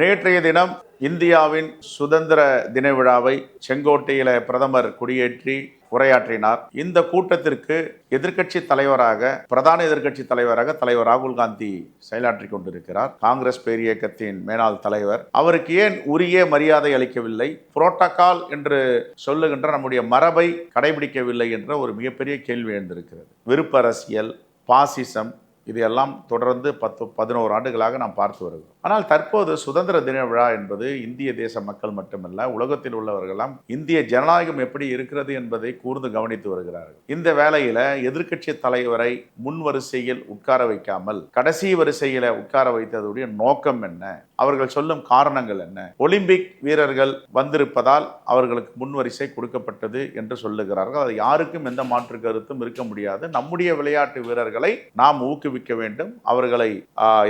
நேற்றைய தினம் இந்தியாவின் சுதந்திர தின விழாவை செங்கோட்டையில பிரதமர் கொடியேற்றி உரையாற்றினார். இந்த கூட்டத்திற்கு எதிர்க்கட்சி தலைவராக பிரதான எதிர்க்கட்சி தலைவராக தலைவர் ராகுல் காந்தி செயலாற்றி கொண்டிருக்கிறார். காங்கிரஸ் பேரியக்கத்தின் மேலாள் தலைவர். அவருக்கு ஏன் உரிய மரியாதை அளிக்கவில்லை? புரோட்டோகால் என்று சொல்லுகின்ற நம்முடைய மரபை கடைபிடிக்கவில்லை என்ற ஒரு மிகப்பெரிய கேள்வி எழுந்திருக்கிறது. விருப்பரசியல் பாசிசம் இது எல்லாம் தொடர்ந்து பத்து பதினோரு ஆண்டுகளாக நாம் பார்த்து வருகிறோம். ஆனால் தற்போது சுதந்திர தின விழா என்பது இந்திய தேச மக்கள் மட்டுமல்ல உலகத்தில் உள்ளவர்களெல்லாம் இந்திய ஜனநாயகம் எப்படி இருக்கிறது என்பதை கூர்ந்து கவனித்து வருகிறார்கள். இந்த வேளையில எதிர்க்கட்சி தலைவரை முன் வரிசையில் உட்கார வைக்காமல் கடைசி வரிசையில உட்கார வைத்ததுடைய நோக்கம் என்ன? அவர்கள் சொல்லும் காரணங்கள் என்ன? ஒலிம்பிக் வீரர்கள் வந்திருப்பதால் அவர்களுக்கு முன்வரிசை கொடுக்கப்பட்டது என்று சொல்லுகிறார்கள். அது யாருக்கும் எந்த மாற்று கருத்தும் இருக்க முடியாது. நம்முடைய விளையாட்டு வீரர்களை நாம் ஊக்குவிக்க வேண்டும். அவர்களை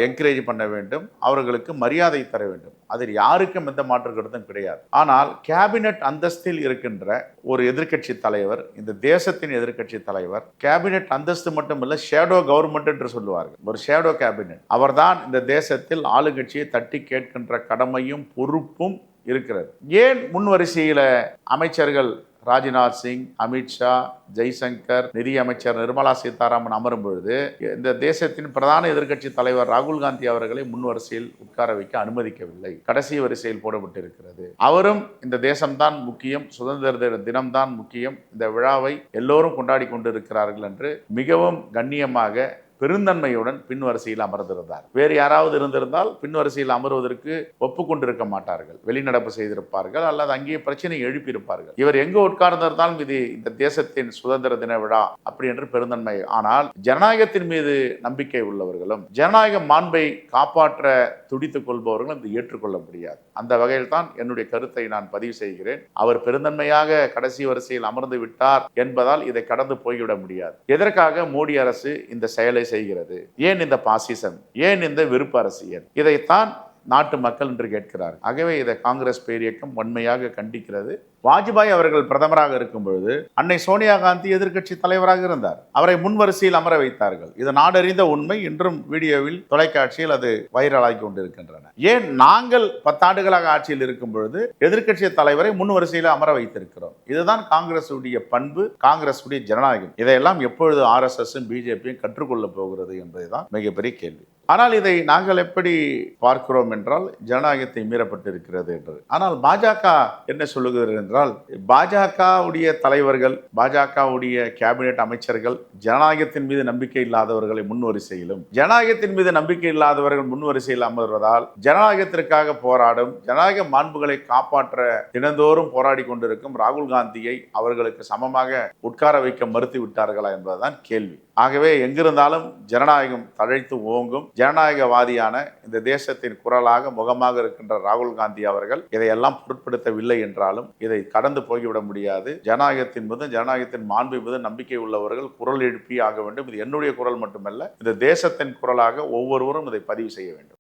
என்கரேஜ் பண்ண வேண்டும். அவர்களுக்கு மரியாதை தர வேண்டும். அதில் யாருக்கும் எந்த மாற்று கருத்தும் கிடையாது. ஆனால் கேபினெட் அந்தஸ்தில் இருக்கின்ற ஒரு எதிர்க்கட்சி தலைவர் இந்த தேசத்தின் எதிர்க்கட்சி தலைவர் கேபினெட் அந்தஸ்து மட்டுமல்ல ஷேடோ கவர்மெண்ட் என்று சொல்லுவார்கள். ஒரு ஷேடோ கேபினெட் அவர்தான் இந்த தேசத்தில் ஆளுங்கட்சியை தட்டி கேட்கின்ற கடமையும் பொறுப்பும் இருக்கிறது. ஏன் முன்வரிசையில் அமைச்சர்கள் ராஜ்நாத் சிங் அமித்ஷா ஜெய்சங்கர் நிதி அமைச்சர் நிர்மலா சீதாராமன் அமரும் பொழுது இந்த தேசத்தின் பிரதான எதிர்க்கட்சி தலைவர் ராகுல் காந்தி அவர்களை முன் வரிசையில் உட்கார வைக்க அனுமதிக்கவில்லை. கடைசி வரிசையில் போடப்பட்டிருக்கிறது. அவரும் இந்த தேசம்தான் முக்கியம் சுதந்திர தினம்தான் முக்கியம். இந்த விழாவை எல்லோரும் கொண்டாடி கொண்டிருக்கிறார்கள் என்று மிகவும் கண்ணியமாக பெருந்தன்மையுடன் பின்வரிசையில் அமர்ந்திருந்தார். வேறு யாராவது இருந்திருந்தால் பின்வரிசையில் அமர்வதற்கு ஒப்புக்கொண்டிருக்க மாட்டார்கள். வெளிநடப்பு செய்திருப்பார்கள் அல்லது அங்கேயே பிரச்சனை எழுப்பியிருப்பார்கள். இவர் எங்கு உட்கார்ந்திருந்தாலும் இது இந்த தேசத்தின் சுதந்திர தின விழா அப்படி என்று பெருந்தன்மை. ஆனால் ஜனநாயகத்தின் மீது நம்பிக்கை உள்ளவர்களும் ஜனநாயக மாண்பை காப்பாற்ற துடித்துக் கொள்பவர்களும் இது ஏற்றுக்கொள்ள முடியாது. அந்த வகையில் தான் என்னுடைய கருத்தை நான் பதிவு செய்கிறேன். அவர் பெருந்தன்மையாக கடைசி வரிசையில் அமர்ந்து விட்டார் என்பதால் இதை கடந்து போய்விட முடியாது. எதற்காக மோடி அரசு இந்த செயலை செய்கிறது. ஏன் இந்த பாசிசம்? ஏன் இந்த விருப்ப அரசியல்? இதைத்தான் நாட்டு மக்கள் என்று கேட்கிறார் ஆகவே இதை காங்கிரஸ் பேரியக்கம் வன்மையாக கண்டிக்கிறது. வாஜ்பாய் அவர்கள் பிரதமராக இருக்கும் பொழுது அன்னை சோனியா காந்தி எதிர்க்கட்சி தலைவராக இருந்தார். அவரை முன்வரிசையில் அமர வைத்தார்கள். இது நாடறிந்த உண்மை. இன்றும் வீடியோவில் தொலைக்காட்சியில் அது வைரலாகி கொண்டிருக்கின்றன. ஏன் நாங்கள் பத்தாண்டுகளாக ஆட்சியில் இருக்கும் பொழுது எதிர்க்கட்சி தலைவரை முன்வரிசையில் அமர வைத்திருக்கிறோம்? இதுதான் காங்கிரஸ் உடைய பண்பு காங்கிரஸ் உடைய ஜனநாயகம். இதையெல்லாம் எப்பொழுது ஆர்எஸ்எஸும் பிஜேபியும் கற்றுக்கொள்ள போகிறது என்பதுதான் மிகப்பெரிய கேள்வி. ஆனால் இதை நாங்கள் எப்படி பார்க்கிறோம் என்றால் ஜனநாயகத்தை மீறப்பட்டிருக்கிறது என்று ஆனால் பாஜக என்ன சொல்லுகிறது என்றால் பாஜகவுடைய தலைவர்கள் பாஜகவுடைய கேபினெட் அமைச்சர்கள் ஜனநாயகத்தின் மீது நம்பிக்கை இல்லாதவர்களை முன்வரிசையிலும் ஜனநாயகத்தின் மீது நம்பிக்கை இல்லாதவர்கள் முன்வரிசையில் அமர்வதால் ஜனநாயகத்திற்காக போராடும் ஜனநாயக மாண்புகளை காப்பாற்ற தினந்தோறும் போராடி கொண்டிருக்கும் ராகுல் காந்தியை அவர்களுக்கு சமமாக உட்கார வைக்க மறுத்து விட்டார்களா என்பதுதான் கேள்வி. ஆகவே எங்கிருந்தாலும் ஜனநாயகம் தழைத்து ஓங்கும். ஜனநாயகவாதியான இந்த தேசத்தின் குரலாக முகமாக இருக்கின்ற ராகுல் காந்தி அவர்கள் இதையெல்லாம் பொருட்படுத்தவில்லை என்றாலும் இதை கடந்து போய்விட முடியாது. ஜனநாயகத்தின் மீது ஜனநாயகத்தின் மாண்பு மீது நம்பிக்கை உள்ளவர்கள் குரல் எழுப்பி ஆக வேண்டும். இது என்னுடைய குரல் மட்டுமல்ல இந்த தேசத்தின் குரலாக ஒவ்வொருவரும் இதை பதிவு செய்ய வேண்டும்.